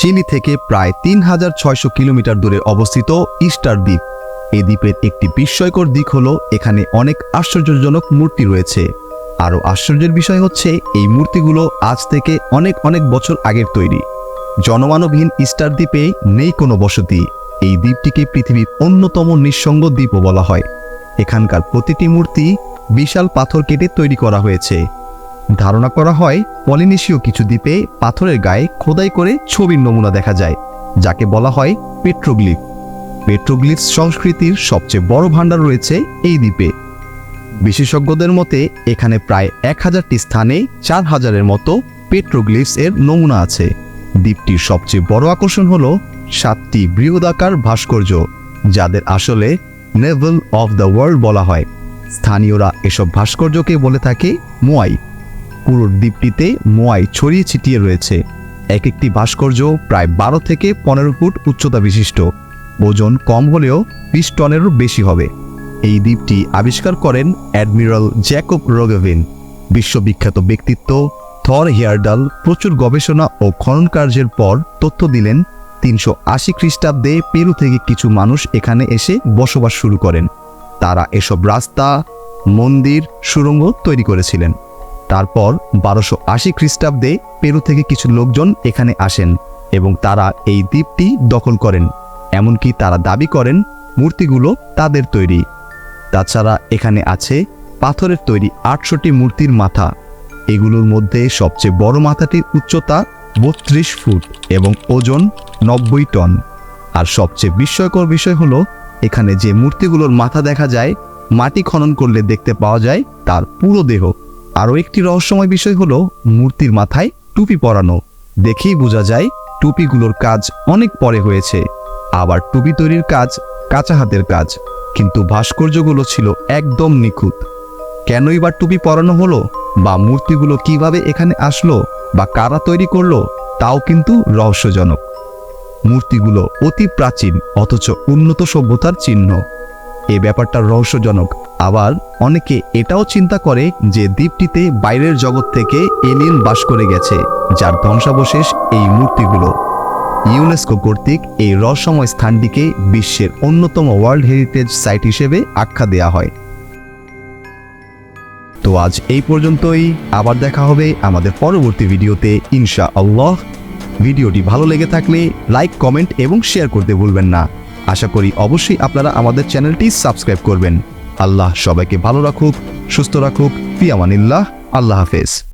Chilli থেকে প্রায় তিন হাজার ছয়শো কিলোমিটার দূরে অবস্থিত ইস্টার দ্বীপ। এই দ্বীপের একটি বিস্ময়কর দিক হল, এখানে অনেক আশ্চর্যজনক মূর্তি রয়েছে। আরও আশ্চর্যের বিষয় হচ্ছে, এই মূর্তিগুলো আজ থেকে অনেক অনেক বছর আগের তৈরি। জনমানবহীন ইস্টার দ্বীপে নেই কোনো বসতি। এই দ্বীপটিকে পৃথিবীর অন্যতম নিঃসঙ্গ দ্বীপও বলা হয়। এখানকার প্রতিটি মূর্তি বিশাল পাথর কেটে তৈরি করা হয়েছে। ধারণা করা হয়, পলিনেশীয় কিছু দ্বীপে পাথরের গায়ে খোদাই করে ছবির নমুনা দেখা যায়, যাকে বলা হয় পেট্রোগ্লিফ। পেট্রোগ্লিফ সংস্কৃতির সবচেয়ে বড় ভাণ্ডার রয়েছে এই দ্বীপে। বিশেষজ্ঞদের মতে, এখানে প্রায় এক হাজারটি স্থানে চার হাজারের মতো পেট্রোগ্লিফস এর নমুনা আছে। দ্বীপটির সবচেয়ে বড় আকর্ষণ হল সাতটি বৃহদাকার ভাস্কর্য, যাদের আসলে নেভেল অফ দ্য ওয়ার্ল্ড বলা হয়। স্থানীয়রা এসব ভাস্কর্যকে বলে থাকে মোয়াই। পুরো দ্বীপটিতে মোয়াই ছড়িয়ে ছিটিয়ে রয়েছে। এক একটি ভাস্কর্য প্রায় বারো থেকে পনেরো ফুট উচ্চতা বিশিষ্ট। ওজন কম হলেও বিশ টনেরও বেশি হবে। এই দ্বীপটি আবিষ্কার করেন অ্যাডমিরাল জ্যাকব রোগেভিন। বিশ্ববিখ্যাত ব্যক্তিত্ব থর হিয়ারডাল প্রচুর গবেষণা ও খনন কার্যের পর তথ্য দিলেন, তিনশো আশি খ্রিস্টাব্দে পেরু থেকে কিছু মানুষ এখানে এসে বসবাস শুরু করেন। তারা এসব রাস্তা, মন্দির, সুড়ঙ্গ তৈরি করেছিলেন। তারপর বারোশো আশি খ্রিস্টাব্দে পেরু থেকে কিছু লোকজন এখানে আসেন এবং তারা এই দ্বীপটি দখল করেন। এমনকি তারা দাবি করেন, মূর্তিগুলো তাদের তৈরি। তাছাড়া এখানে আছে পাথরের তৈরি আটশোটি মূর্তির মাথা। এগুলোর মধ্যে সবচেয়ে বড় মাথাটির উচ্চতা বত্রিশ ফুট এবং ওজন নব্বই টন। আর সবচেয়ে বিস্ময়কর বিষয় হলো, এখানে যে মূর্তিগুলোর মাথা দেখা যায়, মাটি খনন করলে দেখতে পাওয়া যায় তার পুরো দেহ। আরও একটি রহস্যময় বিষয় হলো মূর্তির মাথায় টুপি পরানো। দেখেই বোঝা যায় টুপিগুলোর কাজ অনেক পরে হয়েছে। আবার টুপি তৈরির কাজ কাঁচা হাতের কাজ, কিন্তু ভাস্কর্যগুলো ছিল একদম নিখুঁত। কেনই বা টুপি পরানো হলো বা মূর্তিগুলো কীভাবে এখানে আসলো বা কারা তৈরি করল, তাও কিন্তু রহস্যজনক। মূর্তিগুলো অতি প্রাচীন, অথচ উন্নত সভ্যতার চিহ্ন। এই ব্যাপারটা রহস্যজনক। আবার অনেকে এটাও চিন্তা করে যে দ্বীপটিতে বাইরের জগৎ থেকে এলিয়েন বাস করে গেছে, যার ধ্বংসাবশেষ এই মূর্তিগুলো। ইউনেস্কো কর্তৃক এই রহস্যময় স্থানটিকে বিশ্বের অন্যতম ওয়ার্ল্ড হেরিটেজ সাইট হিসেবে আখ্যা দেয়া হয়। তো আজ এই পর্যন্তই, আবার দেখা হবে আমাদের পরবর্তী ভিডিওতে ইনশা আল্লাহ ভিডিওটি ভালো লেগে থাকলে লাইক, কমেন্ট এবং শেয়ার করতে ভুলবেন না। আশা করি অবশ্যই আপনারা আমাদের চ্যানেলটি সাবস্ক্রাইব করবেন। আল্লাহ সবাইকে ভালো রাখুক, সুস্থ রাখুক। ফিয়ামানিল্লাহ আল্লাহ হাফেজ।